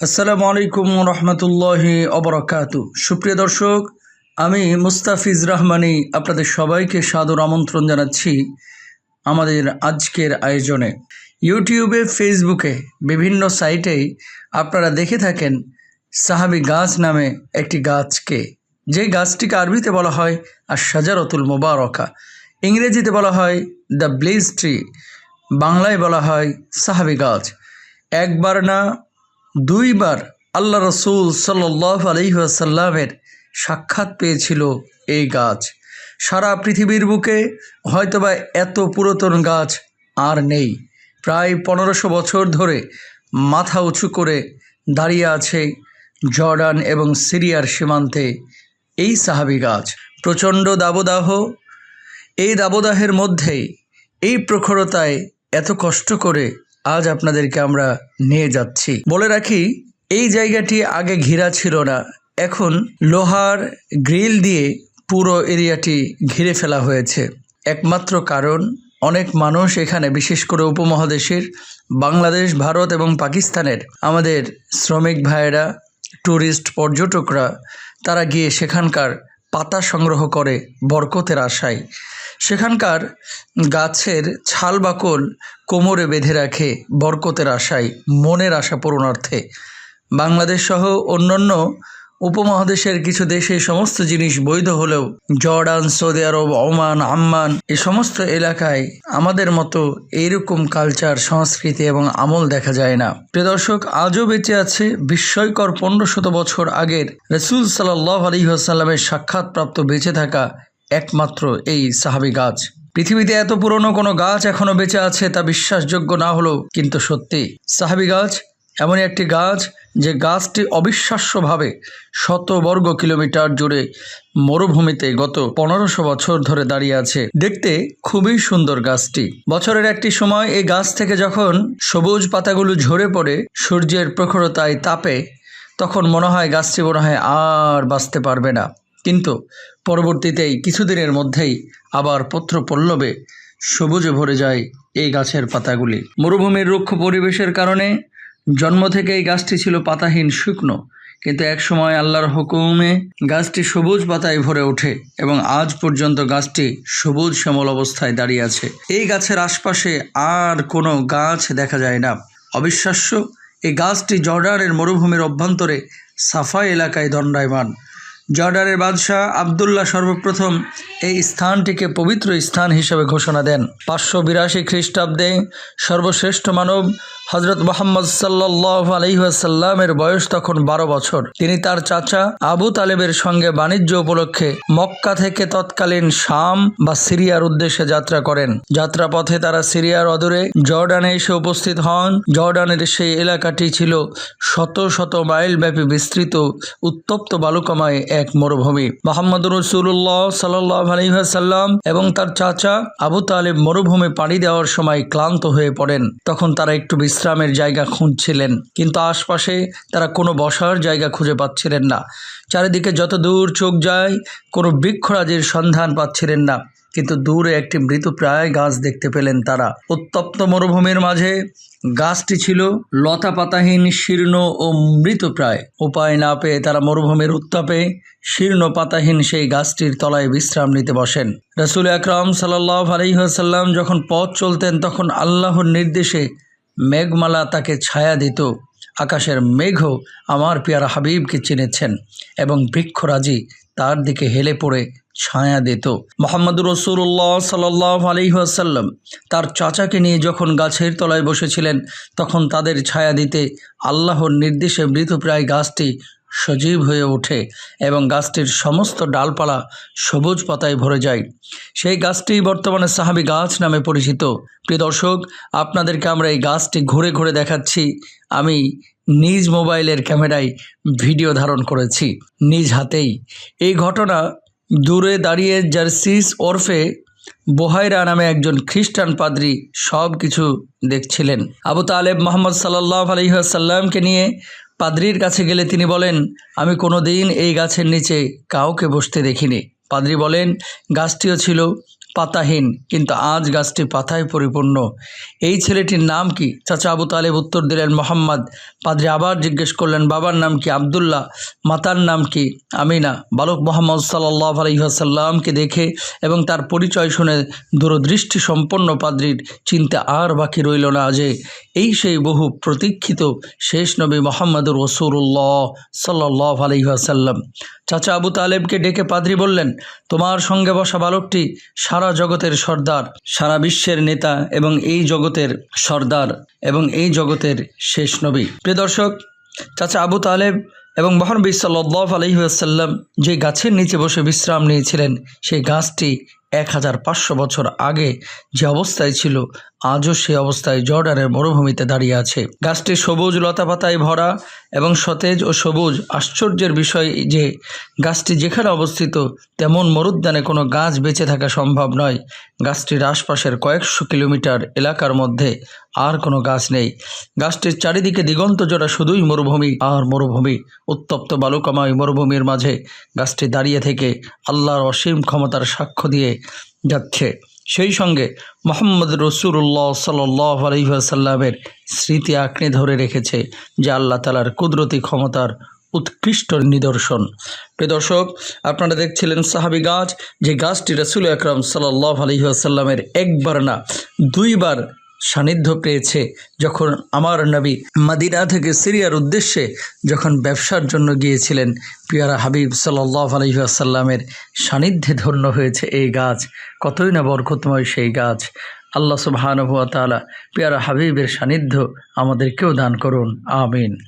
আসসালামু আলাইকুম রহমতুল্লাহি অবরাকাত সুপ্রিয় দর্শক, আমি মুস্তাফিজ রহমানি আপনাদের সবাইকে সাদর আমন্ত্রণ জানাচ্ছি আমাদের আজকের আয়োজনে। ইউটিউবে, ফেসবুকে, বিভিন্ন সাইটেই আপনারা দেখে থাকেন সাহাবি গাছ নামে একটি গাছকে। যে গাছটিকে আরবিতে বলা হয় আর সাজারতুল মোবারকা। ইংরেজিতে বলা হয় দ্য ব্লিজ ট্রি। বাংলায় বলা হয় সাহাবি গাছ। একবার না দুইবার আল্লাহ রসুল সাল্লাহ আলহিহাসাল্লামের সাক্ষাৎ পেয়েছিল এই গাছ। সারা পৃথিবীর বুকে হয়তোবা এত পুরাতন গাছ আর নেই। প্রায় পনেরোশো বছর ধরে মাথা উঁচু করে দাঁড়িয়ে আছে জর্ডান এবং সিরিয়ার সীমান্তে এই সাহাবি গাছ। প্রচণ্ড দাবদাহ। এই দাবদাহের মধ্যেই এই প্রখরতায় এত কষ্ট করে আজ আপনাদেরকে আমরা নিয়ে যাচ্ছি। বলে রাখি, এই জায়গাটি আগে ঘেরা ছিল না। এখন লোহার গ্রিল দিয়ে পুরো এরিয়াটি ঘিরে ফেলা হয়েছে। একমাত্র কারণ, অনেক মানুষ এখানে, বিশেষ করে উপমহাদেশের বাংলাদেশ, ভারত এবং পাকিস্তানের আমাদের শ্রমিক ভাইয়েরা ট্যুরিস্ট পর্যটকরা, তারা গিয়ে সেখানকার পাতা সংগ্রহ করে বরকতের আশায়। সেখানকার গাছের ছাল বাকল কোমরে বেঁধে রাখে বরকতের আশায়, মনের আশা পূরণার্থে বাংলাদেশ সহ অন্যান্য উপমহাদেশের কিছু দেশে সমস্ত জিনিস বৈধ হলেও Jordan, Saudi Arab, Oman, Amman এ সমস্ত এলাকায় আমাদের মতো এইরকম কালচার, সংস্কৃতি এবং আমল দেখা যায় না। প্রিয় দর্শক, আজও বেঁচে আছে বিস্ময়কর পনেরো শত বছর আগের রসুল সাল্লাহ আলহিহাসাল্লামের সাক্ষাৎপ্রাপ্ত বেঁচে থাকা একমাত্র এই সাহাবি গাছ। পৃথিবীতে এত পুরনো কোনো গাছ এখনও বেঁচে আছে তা বিশ্বাসযোগ্য না হলেও কিন্তু সত্যি। সাহাবি গাছ এমনই একটি গাছ যে গাছটি অবিশ্বাস্যভাবে শত বর্গ কিলোমিটার জুড়ে মরুভূমিতে গত পনেরোশো বছর ধরে দাঁড়িয়ে আছে। দেখতে খুবই সুন্দর গাছটি। বছরের একটি সময় এই গাছ থেকে যখন সবুজ পাতাগুলো ঝরে পড়ে, সূর্যের প্রখরতায় তাপে, তখন মনে হয় গাছটি মনে হয় আর বাঁচতে পারবে না। কিন্তু পরবর্তীতেই কিছুদিনের মধ্যেই আবার পত্র পল্লবে সবুজে ভরে যায় এই গাছের পাতাগুলি। মরুভূমির রুক্ষ পরিবেশের কারণে জন্ম থেকে এই গাছটি ছিল পাতাহীন শুকনো, কিন্তু এক সময় আল্লাহর হুকুমে গাছটি সবুজ পাতায় ভরে ওঠে এবং আজ পর্যন্ত গাছটি সবুজ শ্যামল অবস্থায় দাঁড়িয়ে আছে। এই গাছের আশপাশে আর কোনো গাছ দেখা যায় না। অবিশ্বাস্য, এই গাছটি জর্ডানের মরুভূমির অভ্যন্তরে সাফা এলাকায় দণ্ডায়মান। জর্ডানের বাদশাহ আবদুল্লাহ সর্বপ্রথম এই স্থানটিকে পবিত্র স্থান হিসেবে ঘোষণা দেন। পাঁচশো বিরাশি খ্রিস্টাব্দে সর্বশ্রেষ্ঠ মানব হজরত মোহাম্মদ সাল্লাহ আলহিহাসাল্লামের বয়স তখন বারো বছর। তিনি তার চাচা আবু তালেবের সঙ্গে বাণিজ্য উপলক্ষে মক্কা থেকে তৎকালীন শাম বা সিরিয়ার উদ্দেশ্যে যাত্রা করেন। যাত্রাপথে তারা সিরিয়ার অদূরে জর্ডানে এসে উপস্থিত হন। জর্ডানের সেই এলাকাটি ছিল শত শত মাইল ব্যাপী বিস্তৃত, উত্তপ্ত বালুকাময় এক মরুভূমি। মোহাম্মদ রসুল্লাহ সাল্লাহ আলহিহাসাল্লাম এবং তার চাচা আবু তালেব মরুভূমি পাড়ি দেওয়ার সময় ক্লান্ত হয়ে পড়েন। তখন তারা একটু বিশ্রামের জায়গা খুঁজছিলেন, কিন্তু আশপাশে তারা কোনো বসার জায়গা খুঁজে পাচ্ছিলেন না। চারিদিকে যত দূর চোখ যায়, কোনো বৃক্ষরাজের সন্ধান পাচ্ছিলেন না, কিন্তু দূরে একটি মৃতপ্রায় গাছ দেখতে পেলেন তারা। উত্তপ্ত মরুভূমির মাঝে গাছটি ছিল লতা পাতাহীন শীর্ণ ও মৃতপ্রায় উপায় না পেয়ে তারা মরুভূমির উত্তাপে শীর্ণ পাতাহীন সেই গাছটির তলায় বিশ্রাম নিতে বসেন। রসুল আকরাম সাল্লাহ আলহিহাসাল্লাম যখন পথ চলতেন, তখন আল্লাহর নির্দেশে মেঘমালা তাকে ছায়া দিত। আকাশের মেঘও আমার পেয়ারা হাবিবকে চিনেছেন এবং বৃক্ষরাজি তার দিকে হেলে পড়ে ছায়া দিত। মোহাম্মদ রসুল্লাহ সাল্লাহ আলহিহাসাল্লাম তার চাচাকে নিয়ে যখন গাছের তলায় বসেছিলেন, তখন তাদের ছায়া দিতে আল্লাহর নির্দেশে মৃতপ্রায় গাছটি সজীব হয়ে ওঠে এবং গাছটির সমস্ত ডালপালা সবুজ পাতায় ভরে যায়। সেই গাছটি বর্তমানে সাহাবি গাছ নামে পরিচিত। প্রিয় দর্শক, আপনাদেরকে আমরা এই গাছটি ঘুরে ঘুরে দেখাচ্ছি। আমি নিজ মোবাইলের ক্যামেরায় ভিডিও ধারণ করেছি নিজ হাতেই। এই ঘটনা দূরে দাঁড়িয়ে জার্সিস ওরফে বোহাইরা নামে একজন খ্রিস্টান পাদ্রী সব কিছু দেখছিলেন। আবু তালেব মোহাম্মদ সাল্লাহ আলহিহাসাল্লামকে নিয়ে পাদ্রির কাছে গেলে তিনি বলেন, আমি কোনো দিন এই গাছের নিচে কাউকে বসতে দেখিনি। পাদ্রি বলেন, গাছটিও ছিল পাতাহীন, কিন্তু আজ গাছটি পাতায় পরিপূর্ণ। এই ছেলেটির নাম কি? চাচা আবু তালেব উত্তর দিলেন, মোহাম্মদ। পাদ্রি আবার জিজ্ঞেস করলেন, বাবার নাম কি? আবদুল্লাহ। মাতার নাম কি? আমিনা। বালক মোহাম্মদ সাল্লাহ আলহিহাসাল্লামকে দেখে এবং তার পরিচয় শুনে দূরদৃষ্টি সম্পন্ন পাদ্রির চিন্তা আর বাকি রইল না যে, এই সেই বহু প্রতীক্ষিত শেষ নবী মোহাম্মদুর রসুল্লাহ সাল্লাহ আলহিহাসাল্লাম চাচা আবু তালেবকে ডেকে পাদ্রি বললেন, তোমার সঙ্গে বসা বালকটি সারা জগতের সর্দার, সারা বিশ্বের নেতা এবং এই জগতের সর্দার এবং এই জগতের শেষ নবী। প্রিয় দর্শক, চাচা আবু তালেব এবং মহানবী সাল্লাহ আলহিহাসাল্লাম যে গাছের নিচে বসে বিশ্রাম নিয়েছিলেন, সেই গাছটি এক হাজার পাঁচশো বছর আগে যে অবস্থায় ছিল আজও সে অবস্থায় জর্ডানের মরুভূমিতে দাঁড়িয়ে আছে। গাছটি সবুজ লতাপাতায় ভরা এবং সতেজ ও সবুজ। আশ্চর্যের বিষয় যে, গাছটি যেখানে অবস্থিত, তেমন মরুদ্যানে কোনো গাছ বেঁচে থাকা সম্ভব নয়। গাছটির আশপাশের কয়েকশো কিলোমিটার এলাকার মধ্যে আর কোনো গাছ নেই। গাছটির চারিদিকে দিগন্ত জোড়া শুধুই মরুভূমি আর মরুভূমি। উত্তপ্ত বালুকাময় মরুভূমির মাঝে গাছটি দাঁড়িয়ে থেকে আল্লাহর অসীম ক্ষমতার সাক্ষ্য দিয়ে যাচ্ছে। সেই সঙ্গে মোহাম্মদ রসুল্লাহ সাল্লাহ আলহিহাসাল্লামের স্মৃতি আঁকড়ে ধরে রেখেছে যা আল্লাহ তালার কুদরতি ক্ষমতার উৎকৃষ্ট নিদর্শন। দর্শক, আপনারা দেখছিলেন সাহাবি গাছ, যে গাছটি রসুল আকরম সাল্লাহ আলহিহাসাল্লামের একবার না, দুইবার সান্নিধ্য পেয়েছে যখন আমার নবী মদিনা থেকে সিরিয়ার উদ্দেশ্যে যখন ব্যবসার জন্য গিয়েছিলেন। পিয়ারা হাবিব সাল্লাহ আলহিহাসাল্লামের সান্নিধ্যে ধন্য হয়েছে এই গাছ। কতই না বরকতময় সেই গাছ। আল্লাহ সুবাহানুভাতালা পিয়ারা হাবিবের সান্নিধ্য আমাদেরকেও দান করুন। আমিন।